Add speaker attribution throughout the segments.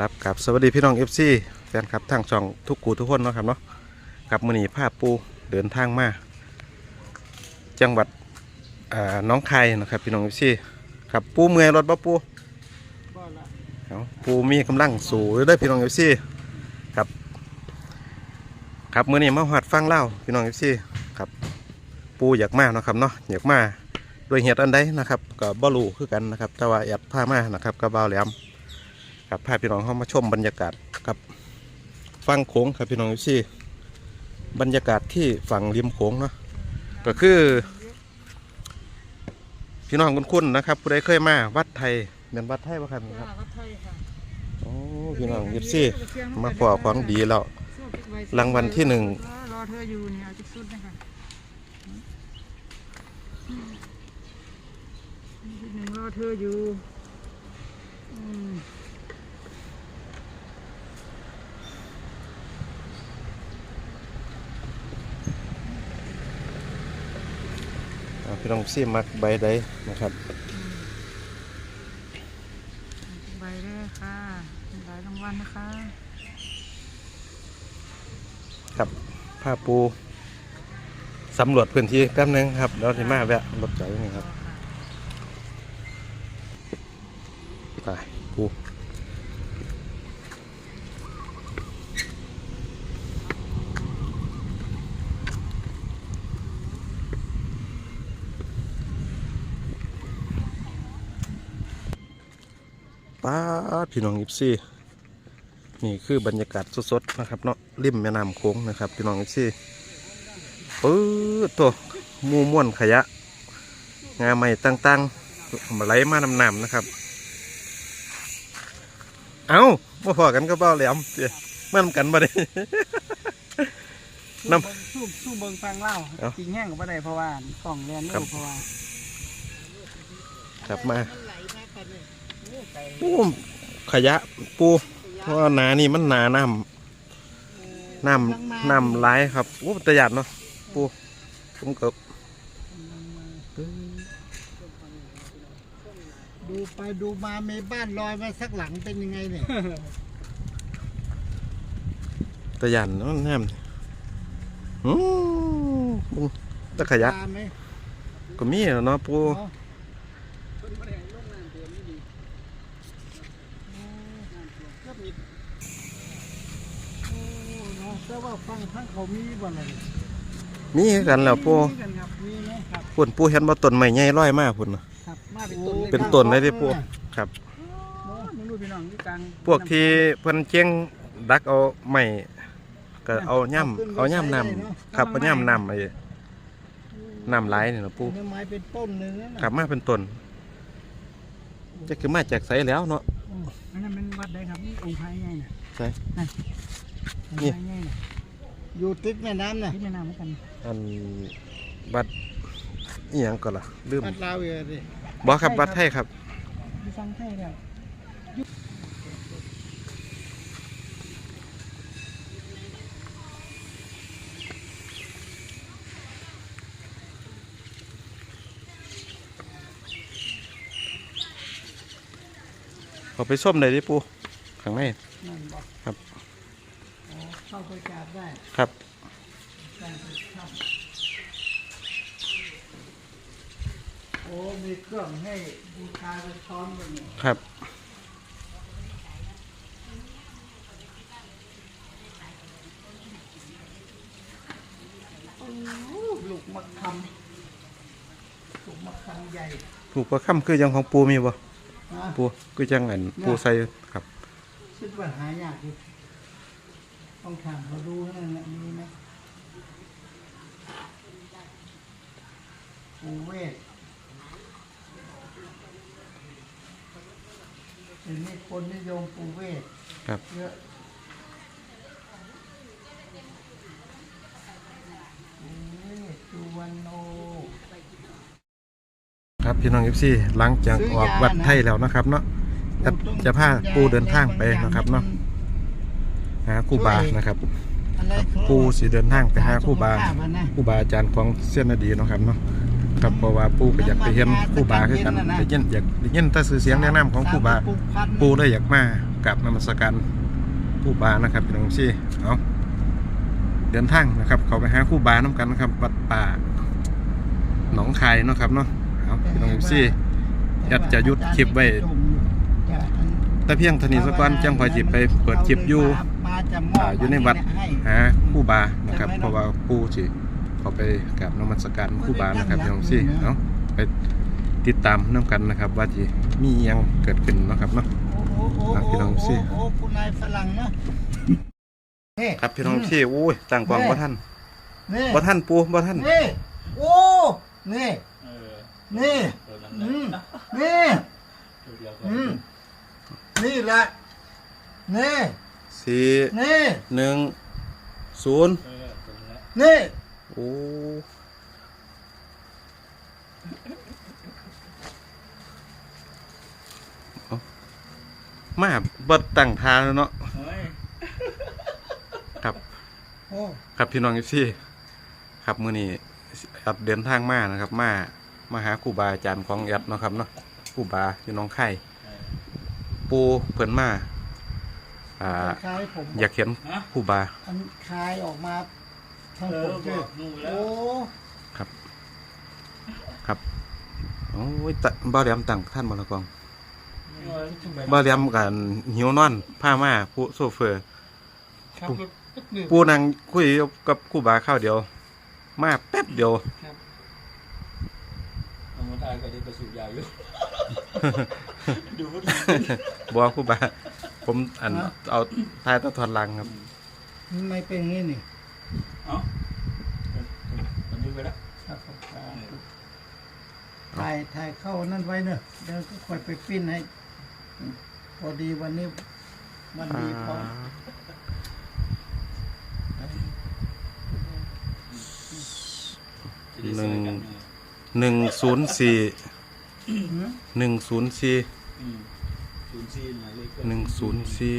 Speaker 1: ครับกับสวัสดีพี่น้อง FC แฟนคลับทางช่องทุกกูทุกคนเนาะครับเนาะกับมือหนีภาพปูเดินทางมาจังหวัดน้องคายนะครับพี่น้อง FC ครับปูเมื่อยรถบ่ปูปูมีกำลังสูงเลยเด้พี่น้อง FC ครับ ครับมือนี้มาหัดฟังเล่าพี่น้อง FC ครับปูอยากมาเนาะครับเนาะอยากมาโดยเหตุอันใดนะครับก็บ่รู้คือกันนะครับแต่ว่าแอบพามานะครับกับบ่าวแหลม ครับพาพี่น้องเข้ามาชมบรรยากาศกับฟังโขงครับพี่น้องซี่บรรยากาศที่ฝั่งริมโขงเนาะก็คือ พี่น้องคุ้นๆนะครับผู้ใดเคยมาวัดไทยเป็นวัดไทยปะครับครับ
Speaker 2: วัดไทยค่ะ
Speaker 1: โอ้พี่น้องยิบซี่มาพอของดีแล้วรางวัลที่หนึ่ง
Speaker 2: รอเธออยู่เนี่ยเอาจุดสุดนะคะที่หนึ่งรอเธออยู่อืม
Speaker 1: อ่า พี่น้องซี่มักใบใดนะครับ
Speaker 2: ใบแรกค่ะหลายรางวัลนะคะ
Speaker 1: ครับผ้าปูสำรวจพื้นที่แป๊บนึงครับแล้วที่มาแวะรถจอดนี่ครับไป ปูป้าดพี่น้องอิปซี่นี่คือบรรยากาศสดๆนะครับเนาะริมแม่น้ำโขงนะครับ พี่น้องซี่ปื๊ดตัวหมูม่วนขยะ งาใหม่ตั้งๆมาไหลมานำน้ำนะครับ เอามาพอกันก็เบ้าแหลมเจ้มานำกันมาได้น้ำ
Speaker 2: สู้สู้เบิงฟังเล่า
Speaker 1: เอ้า
Speaker 2: จริงแห้งกับอะไรเพราะว่ากล่องแลน
Speaker 1: ครั
Speaker 2: ลู
Speaker 1: บ
Speaker 2: กเพราะว่า
Speaker 1: ครับมา ปูขยะปูเพราะว่าหนานี่มันหนาน้ำน้ำน้ำไหลายครับโอ้ตะหยัดเนาะปูผมเกิบ
Speaker 3: ดูไปดูมามีบ้านลอยมาสักหลังเป็นยังไงเนี่ย
Speaker 1: ตะยันเนาะน้ำอืมตะขยะ
Speaker 3: ตามไหม
Speaker 1: ก็มีอะเนาะปู
Speaker 3: เนาะโอ้เนาะ แต่ว่าฟังทั้งเขามีบ่อะไร
Speaker 1: มีคือกันแล้วปู
Speaker 2: กันครับ
Speaker 3: มีไหมครับ
Speaker 1: พุ่นปูเห็นบ่ต้นไม้ใหญ่ร้อยมากพุ่นน่ะ
Speaker 2: ครับมาเป็น
Speaker 3: โอ้
Speaker 2: ต้นเลย
Speaker 1: เป็นต้นเลยที่ปูครับ
Speaker 2: โอ้มึงดูพี่น้องที่กลาง
Speaker 1: พวกที่เพิ่นเจียงดักเอาไม้ก็เอาย่ำเอาย่ำน้ำครับเอาย่ำน้ำไอ้น้ำไหลนี่นะปู
Speaker 3: เนื้อไม้เป็นต้นเลยนะ
Speaker 1: กลับมาเป็นต้นจะคือมาจากไสแล้วเนาะ
Speaker 2: อันนั้นเป็นวัดใดครับนี่องค์พระใหญ่น่ะ
Speaker 1: ใช่
Speaker 2: นั่นองค์
Speaker 1: นี่
Speaker 2: พระใหญ่น่ะ
Speaker 3: อยู่ติดแม่น้ำน่ะ
Speaker 2: ที่แม่น้ำเหมือนกัน
Speaker 1: อันบัดอีหยังก็ล่ะลืม
Speaker 3: บ้านลาวเองดิ
Speaker 1: บ่ครับบัดไทยครับ
Speaker 2: มีฟังไทยแล้ว
Speaker 1: เอาไปส้มได้ดิปูข้างใน
Speaker 3: นั่นบอก
Speaker 1: ครับ
Speaker 3: อ๋อ เข้าไปกราบได้
Speaker 1: ครับ
Speaker 3: ได้ครับ โอ้มีเครื่องให้บูชาไปซ้อมกันเนี่ย
Speaker 1: ครับ
Speaker 3: ลูกมะคำลูกมะคำใหญ่
Speaker 1: ถูกประคำคือยังของปูมีบ่
Speaker 3: นะ
Speaker 1: ปูคือจังอันปูใส่ครับ
Speaker 3: คิดว่าหายากอยู่ ต้องถามเขาดูให้นั่นแหละมีไหมปูเวทเดี๋ยวนี้คนนิยมปูเวท
Speaker 1: ครับ
Speaker 3: เยอะปูเวทสุวรรณโน
Speaker 1: ครับพี่น้องเอฟซีหลังจากออกวัดไทยแล้วนะครับเนาะจะจะพาปูเดินทางไปนะครับเนาะ หาครู่บานะครับ
Speaker 3: อะไรเขา
Speaker 1: ปูสิเดินทางไปหาครู่บา
Speaker 3: สุขภพอะนะ
Speaker 1: ครู่บาอาจารย์ของเสี้ยนนาดีเนาะครับเนาะครับเพราะว่าปูก็อยากไปเห็นครู่บาคือกันได้ยินอยากได้ยินแต่สื่อเสียงแนะนำของครู่บาปูเลยอยากมากับนมัสการผู้บานะครับพี่น้องซี่เอาเดินทางนะครับ เขาไปหาผู้บาน้ำกันนะครับวัดป่าหนองคายเนาะครับเนาะเอาพี่น้องซี่ยัดจะยุดคลิปไว้แต่เพียงเท่านี้สักวันจังพอจิไปเปิดคลิปอยู่
Speaker 3: มาจะม
Speaker 1: อ่า
Speaker 3: อบ
Speaker 1: อยู่ในวัด
Speaker 3: ให้
Speaker 1: หาผู้บานะครับ เพราะว่าผู้สิเขาไปกับนมัสการผู้บานะครับพี่น้องซี่เนาะไปติดตามน้ำกันนะครับ ว่าจะมีอิหยังเกิดขึ้นเนาะครับเนาะ
Speaker 3: โอ้โหโอ้โห
Speaker 1: อะพี่น้องสิ
Speaker 3: โอ้โหคุณนายฝรั่งนะนี่
Speaker 1: ครับพี่น้องซี่อุ้ยต่างกวางบ่ท่าน
Speaker 3: นี่
Speaker 1: บ่ท่านปูบ่ท่าน
Speaker 3: นี่โอ้นี่
Speaker 4: เออ
Speaker 3: นี่
Speaker 4: ตัวนั้น
Speaker 3: อืม
Speaker 4: นะ
Speaker 3: นี่
Speaker 4: ตัวเดียวกัน
Speaker 3: อืมนี่แหละนี่
Speaker 1: สี่
Speaker 3: นี่
Speaker 1: หนึ่งศูนย์
Speaker 4: เออตัวนั้นแหละ
Speaker 3: นี่
Speaker 1: โอ้เอามาบ่ตั้งทางแล้วเนาะ
Speaker 4: เฮ้ย
Speaker 1: ครับ
Speaker 3: โอ้
Speaker 1: ครับพี่น้องซี่ครับมื้อนี้แอดเดินทางมานะครับ มามาหาครูบาอาจารย์ของแอดเนาะครับเนาะครูบาอยู่หน้องไข่
Speaker 4: เออ
Speaker 1: ปูเพิ่นมา อ่า
Speaker 3: คล้ายผม
Speaker 1: อยากเห็น
Speaker 4: ฮะ
Speaker 1: ครูบา
Speaker 3: อันคลายออกมาทาง
Speaker 4: เอ
Speaker 3: ผ
Speaker 4: อ
Speaker 3: ม
Speaker 4: บ
Speaker 3: เจ้
Speaker 4: อกงูแล้
Speaker 3: โอ้
Speaker 4: ว
Speaker 1: ครับโอ้ยตะบ่เหลียมตั้งท่านบ่ละกอง
Speaker 4: เออ
Speaker 1: บ่เหลียมกันหิวนอนผ้ามาผู้โซเฟอร์
Speaker 3: ครับ
Speaker 1: ปุ๊บ
Speaker 3: รถหนึ่ง
Speaker 1: ปูนั่งคุยกับครูบาข้าวเดียว มาแป๊บเดียว
Speaker 4: เอามาทายก็ได้ประสูยาอยู่ดูว่า
Speaker 1: บ่ครูบา ผมอันเอาทายตะทอนหลังครับ
Speaker 3: มันไม่เป็นอย่างนี้นี่
Speaker 4: เอ้ามันดูไปแล้ว
Speaker 3: ครับผมถ่ายถ่ายเข้านั่นไว้เนอะเดี๋ยวก็ค่อยไปปิ้นให้อืมพอดีวันนี้มันดีพอ
Speaker 4: จะได้ซื้อกันเออ
Speaker 1: หนึ่งศูนย์สี่
Speaker 3: หืม
Speaker 1: หนึ่งศูนย์สี่
Speaker 4: อืม ศูนย์สี่หมายเลขก็
Speaker 1: หนึ่งศูนย์สี่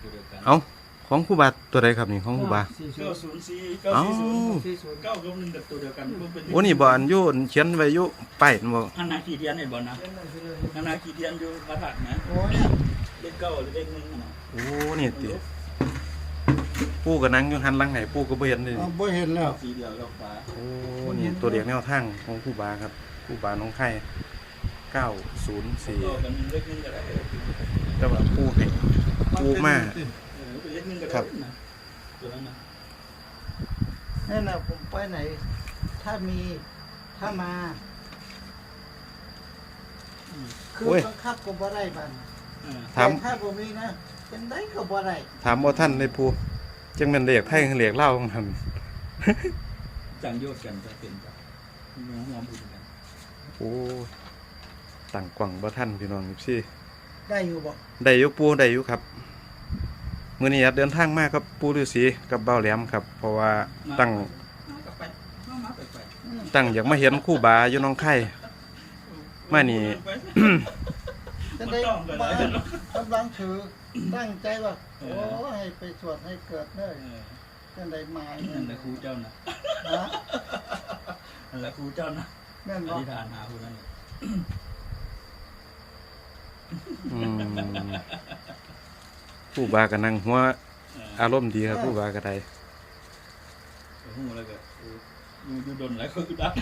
Speaker 4: ตัวเดียวกัน
Speaker 1: เอ้าของครูบาตัวใดครับนี่ของครูบา
Speaker 3: สี่สิบ
Speaker 4: เก้าศูนย์สี่เก้า
Speaker 1: เอ้า
Speaker 4: สี่ศูนย์
Speaker 3: สี่ศูนย์
Speaker 4: เก้ากับหนึ่งกับตัวเดียวกันมันเป็น
Speaker 1: โอ้นี่บ่อันอยู่เขียนไว้อยู่ป้ายนั่นบ่
Speaker 4: อันนาขีเทียนเห็นบ่นะอันนาขีเทียนอยู่พระธาตุนะ
Speaker 3: โอ้ย
Speaker 4: เลขเก้าหรือเลขหนึ่งน่ะ
Speaker 1: โอ้นี่ติปูก็นั่งอยู่หันหลังให้ปูก็บ่เห็นนี่
Speaker 3: เอาบ่เห็นแล้ว
Speaker 4: สีเดียวกับฟ้า
Speaker 1: โอ้นี่ตัวเรียกแนวทางของครูบาครับครูบาน้องไข่ 904
Speaker 4: ก็กันเลขหนึ่งก็ได้
Speaker 1: แต่ว่าปูให้ปูมา
Speaker 4: เออเป็นเลขหนึ่งก็
Speaker 1: ครั
Speaker 4: ได้
Speaker 1: บ
Speaker 4: นะตัวนั้นนะ
Speaker 3: นั่นน่ะผมไปไหน ถ้ามีถ้ามาคือบังคับก็บ่ได้บัน
Speaker 4: เออ
Speaker 1: ถาม
Speaker 3: แต่ถ้าบ่มีนะเป็นได้ก็บ่ได้
Speaker 1: ถามบ่ท่านในปูจังแม่นเรียกไทยเรียกลาวของท่าน
Speaker 4: จังโยชน์กันจะเป็นจ้ะน้องน้องบุญกัน
Speaker 1: โอ้ ต่างกว่างบ่ท่านพี่น้องพี่
Speaker 3: ได้อยู่บ่
Speaker 1: ได้อยู่ปูได้อยู่ครับมื้อนี้เดินทางมากับปูฤาษีกับเบ้าแหลมครับ เพราะว่าตั้ง
Speaker 4: น้องกลับไปน้องมาไปไป
Speaker 1: ตั้งอยากมาเห็นครู่บาอยู่หน้องไข่ มานี่
Speaker 3: จะได้บ้านกำลังถือตั้งใจว่าโอ้ให้ไปสวดให้เกิดเด้อ
Speaker 4: เออ
Speaker 3: จังได๋มา
Speaker 4: นั่นแหละครูเจ้านะ
Speaker 3: ฮะ
Speaker 4: นั่นแหละครูเจ้านะ
Speaker 3: แม่น
Speaker 4: อ
Speaker 3: บ่
Speaker 4: ธิษฐานหาผู้นั้นเลย
Speaker 1: อืมครู่บาก็นั่งหัว
Speaker 4: เออ
Speaker 1: อารมณ์ดีครับครู่บาก็ได้
Speaker 4: เออหูแล้วก็เอออยู่อยู่ดนหลายคนคือดัก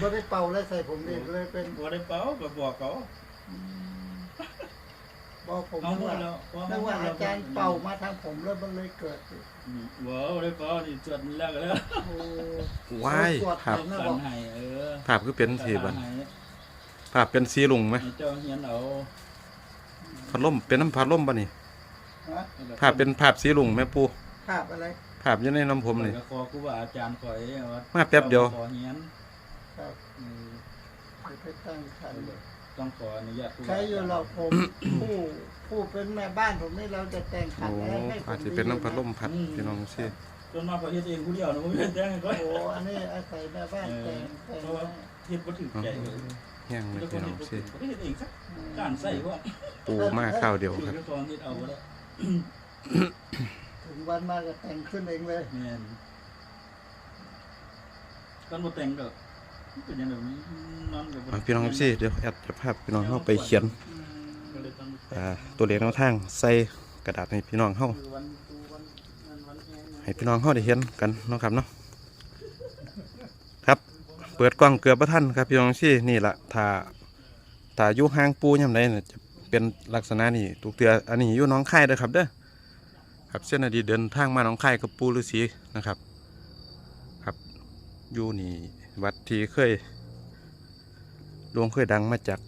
Speaker 3: บ่ได้เป่าและใส่ผมนี่เลยเป็น
Speaker 4: บ่ได้เป้าก็บอกเขา
Speaker 3: บ่ผม
Speaker 4: เอาหม
Speaker 3: ว่า
Speaker 4: ดแล้ว
Speaker 3: นึกว่าอาจารย์เป่ามาทางผมแล้วมันเลยเกิด
Speaker 4: อืมบ่ได้เป้านี่จดแล้วก็แล้ว
Speaker 3: โอ้
Speaker 1: ว้าย
Speaker 3: สวด
Speaker 1: ภาพ
Speaker 3: ให้นะ
Speaker 4: สั
Speaker 3: บ่
Speaker 4: นให้เออ
Speaker 1: ภาพคือเป็นสีบัน
Speaker 4: ให้
Speaker 1: ภาพเป็นสีลุงไหม
Speaker 4: ให้เจ้าเฮียนเอา
Speaker 1: พัดลมเป็นน้ำพัดลมบ่นี่
Speaker 3: ฮะ
Speaker 1: ภาพเป็นภาพสีลุงไหมปู
Speaker 3: ภาพอะไร
Speaker 1: ภาพอยู่ในน้ำผมนี่
Speaker 4: ข้อยก็ขอครูบาอาจารย์คอยว่า
Speaker 1: มาแป๊บเดียว
Speaker 4: ขอเฮียน
Speaker 3: ครับ
Speaker 4: เออ
Speaker 3: ไปตั้งขัน
Speaker 4: ต้องขออนุญาตครูบา
Speaker 3: ใครอยู่เราผมผู้ผู้เป็นแม่บ้านผมนี่เราจะแต่งขัน
Speaker 1: โอ้
Speaker 3: อะไรให้ผม
Speaker 1: อาจจะเป็นน้ำพัดลมพัดพี่น้องสิ
Speaker 4: จนมาขอเฮ็ดเองผู้เดียวนะบ่แม่นแจ้งให้ก่อน
Speaker 3: โอ้อันนี้อาศัยแม่บ้านแต่งแต่ง
Speaker 4: เพราะว่าเฮ็ดบ่ถึงใจเลย
Speaker 1: แห้งเลย
Speaker 4: แล้วค
Speaker 1: พี่
Speaker 4: น
Speaker 1: น้อ
Speaker 4: เฮ็
Speaker 1: ง
Speaker 4: ดบ่
Speaker 1: สิ
Speaker 4: ถึงบ่ได้เฮ็ดเองสักการใส่ว่า
Speaker 1: ปูมาข้าวเดียว
Speaker 4: อยู่
Speaker 1: ครับ
Speaker 4: ในคลองเฮ็ดเอาบ่ได้
Speaker 3: ถึงวันมาก็แต่งขึ้นเองเลย
Speaker 4: แม่นกันบ่แต่งดอกเป็นจังได๋นอนก็บ่
Speaker 1: อะพี่น้องสิเดี๋ยวแอดจะภาพพี่น้องเข้าไปเขียน
Speaker 3: อืม
Speaker 4: เลยต้อง
Speaker 1: อ่าตัวเลขแนวทางใส่กระดาษให้พี่น้องเฮา
Speaker 3: วันดูวันวันวันแห้ง
Speaker 1: ให้พี่น้องเฮาได้เห็นกันเนาะครับเนาะครับ เปิดกล้องเกือบบ่ทันครับพี่น้องซี่นี่แหละถ้าถ้ายู่ห่างปูยามใดน่ะจะเป็นลักษณะนี้ทุกเทื่ออันนี้ยู่น้องคายเด้อครับเด้อครับเส้นอดีตเดินทางมาหน้องคายกับปูฤาษีนะครับ ครับยู่นี่วัดที่เคยหลวงเคยดังมาจาก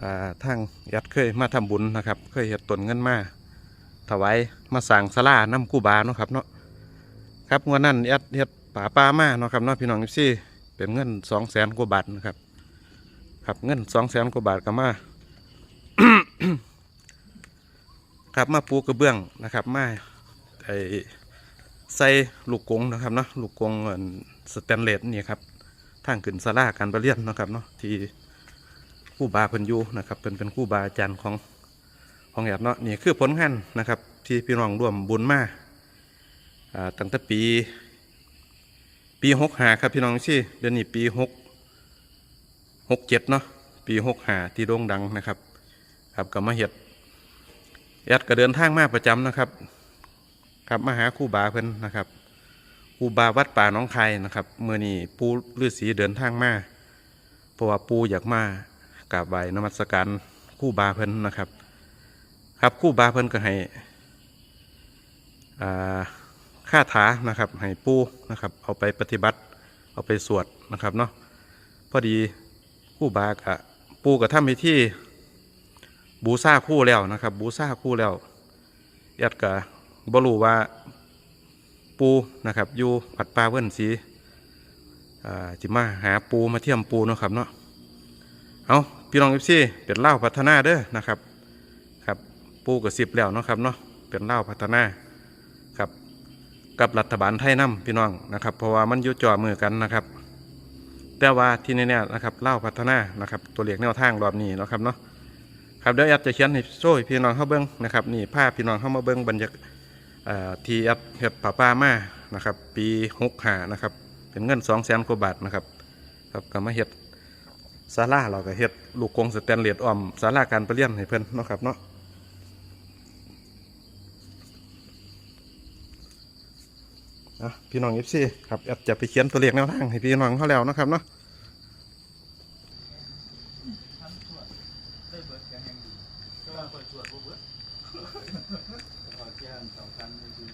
Speaker 1: อ่าทางยัดเคยมาทำบุญนะครับ เคยเฮ็ดตนเงินมาถวายมาสั่งสลาน้ำกูบาเนาะครับเนาะ ครับงวันนั้นยัดเฮ็ดป่าป้ามาเนาะครับเนาะพี่น้องซี่เป็นเงินสองแสนกว่าบาทนะครับครับเงินสองแสนกว่าบาทก็มาครับมาปูกระเบื้องนะครับมาไอใส่ลูกกงนะครับเนาะลูกกงสแตนเลสนี่ครับทางขึ้นสลาการประเรียนนะครับเนาะที่คู่บาเพิ่นอยู่นะครับเป็นเป็นคู่บาอาจารย์ของของแอดเนาะนี่คือผลงานนะครับ ที่พี่น้องร่วมบุญมา ตั้งแต่ปี ปีหกหาครับพี่น้องชี่เดือนนี้ปีหกหกเจ็ดเนาะปีหกหาที่โด่งดังนะครับ ครับก็มาเฮ็ดแอดก็เดินทางมาประจำนะครับ ครับมาหาคู่บาเพิ่นนะครับคู่บาวัดป่าน้องไครนะครับเมื่อนี้ปูฤาษีเดินทางมาเพราะว่าปูอยากมากราบไหว้นมัสการคู่บาเพิ่นนะครับ ครับคู่บาเพิ่นก็ให้อ่า ค่าถานะครับให้ปูนะครับ เอาไปปฏิบัติ เอาไปสวดนะครับเนาะพอดีคู่บากับปูกับทำพิธีบูซาคู่แล้วนะครับ บูซาคู่แล้วยัดกับบรูว่าปูนะครับอยู่ปัดปลาเวิ้นสีอ่าจิมาหาปูมาเทียมปูนะครับเนาะเอาพี่น้องเอฟซีเป็นเล่าพัฒนาเด้อนะครับครับปูกับสิบแล้วนะครับเนาะเป็นเล่าพัฒนา กับรัฐบาลไทยนํพี่น้องนะครับ เพราะว่ามันยู่จ่อมือกันนะครับ แต่ว่าที่แน่ๆนะครับเล่าพัฒนานะครับ ตัวเลขแนวทางรอบนี้นะครับเนาะครับเดี๋ยวแอดจะเขียนให้โซ่พี่น้องเข้าเบิ้งนะครับนี่ภาพพี่น้องเข้ามาเบิ้งบรรยากเอ่อที่แอดเฮ็ดป่าป้ามานะครับ ปีหกหานะครับ เป็นเงินสองแสนกว่าบาทนะครับครับก็มาเฮ็ดศาลาเราก็เฮ็ดลูกกงสแตนเลสออมศาลาการประเรียนให้เพิ่นนะครับเนาะ อะพี่น้องเอฟซีครับแอดจะไปเขียนตัวเลขแนวทางให้พี่น้องเขาแล้วเนาะครับเนาะ
Speaker 4: ได้เบิร์ดแกยังดีก็ว่าเปิดสวดบ่เบิร์ดพอแจ้งสองพันนี่คือ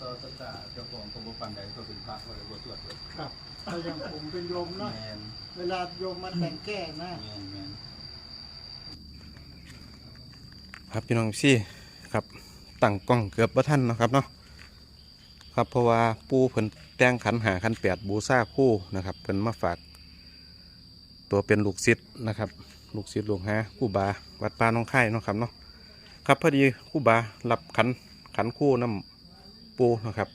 Speaker 4: ต่อสตาร์เจ้าของของบ่ปันใดก็เป็นพระว่าเลยบ่สวดเบิด
Speaker 3: ครับเอาอย่างผมเป็นโยมเนาะ
Speaker 4: แมน
Speaker 3: เวลาโยมมาแต่งแก้นะ
Speaker 4: แมนแมน
Speaker 1: ครับพี่น้องซี่ครับตั้งกล้องเกือบบ่ทันเนาะครับเนาะ ครับเพราะว่าปูเพิ่นแต่งขันหาขันแปดบูซาคู่นะครับเพิ่นมาฝาก ตัวเป็นลูกศิษย์นะครับ ลูกศิษย์หลวงหาคู่บาวัดป่าน้องไข่นะครับเนาะครับพอดีคู่บารับขันขันคู่น้ำปูนะครับ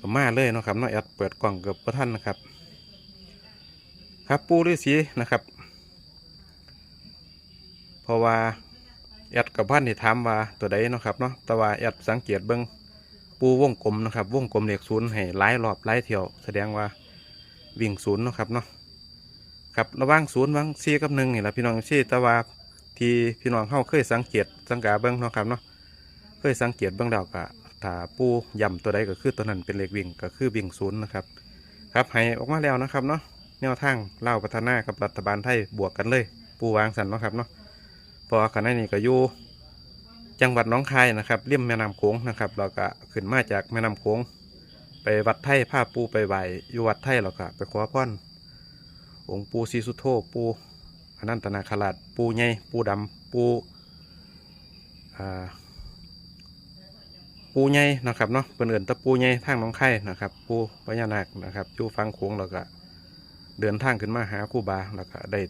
Speaker 1: ก็มาเลยนะครับเนาะแอดเปิดกล่องเกือบบ่ทันนะครับ ครับปูฤาษีนะครับ เพราะว่าแอดกับพันที่ถามว่าตัวใดนะครับเนาะแต่ว่าแอดสังเกตเบิ้ง ปูวงกลมนะครับ วงกลมเลขศูนย์ให้หลายรอบหลายเที่ยว แสดงว่าวิ่งศูนย์นะครับเนาะครับระว่างศูนย์วังซีกับหนึ่งนี่แหละพี่น้องซีแต่ว่าที่พี่น้องเข้าเคยสังเกตสังกาเบิ้งเนาะครับเนาะเคยสังเกตเบิ้งแล้วก็ถ้าปูย่ำตัวใดก็คือตัวนั้นเป็นเลขวิ่งก็คือวิ่งศูนย์นะครับครับให้ออกมาแล้วนะครับเนาะแนวทางเล่าพัฒนากับรัฐบาลไทยบวกกันเลย ปูวางสันเนาะครับเนาะพราะว่าขณะนี้ก็อยู่ จังหวัดน้องคายนะครับเลี่ยมแม่น้ำโขงนะครับเราก็ขึ้นมาจากแม่น้ำโขงไปวัดไทยผ้าปูไปไหวอยู่วัดไทยเราก็ไปขอพรองค์ปูศรีสุโธปูอนันตนาคราชปูใหญ่ปูดำปูอ่าปูใหญ่นะครับเนาะเป็นเอื่นตะปูใหญ่ทางน้องคายนะครับ ปูพญานาคนะครับอยู่ฟังโขงเราก็เดินทางขึ้นมาหาครูบาแล้วก็ได้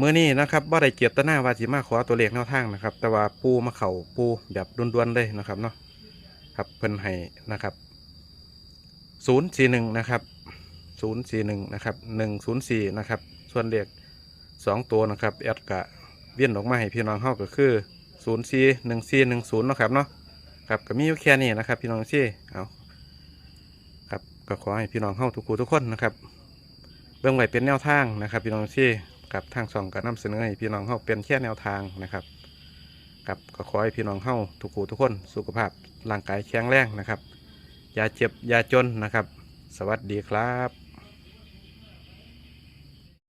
Speaker 1: มื่อนี้นะครับบ่ได้เจตนาว่าสิมาขอตัวเลขแนวทางนะครับ แต่ว่าปูมาเข่าปูแบบด่วนๆเลยนะครับเนาะครับเพิ่นให้นะครับศูนย์สี่หนึ่งนะครับศูนย์สี่หนึ่งนะครับหนึ่งศูนย์สี่นะครับ ส่วนเลขสองตัวนะครับแอดกะเวียนออกมาให้พี่น้องเฮาก็คือศูนย์สี่หนึ่งสี่หนึ่งศูนย์นะครับเนาะครับก็มีอยู่แค่นี้นะครับ พี่น้องซี่เอาครับก็ขอให้พี่น้องเฮาทุกคู่ทุกคนนะครับ เบื้องไว้เป็นแนวทางนะครับ พี่น้องที่ กับทางช่องก็นำเสนอให้พี่น้องเฮาเป็นแค่แนวทางนะครับกับก็ขอให้พี่น้องเฮาทุกผู้ทุกคนสุขภาพร่างกายแข็งแรงนะครับอย่าเจ็บอย่าจนนะครับ สวัสดีครับ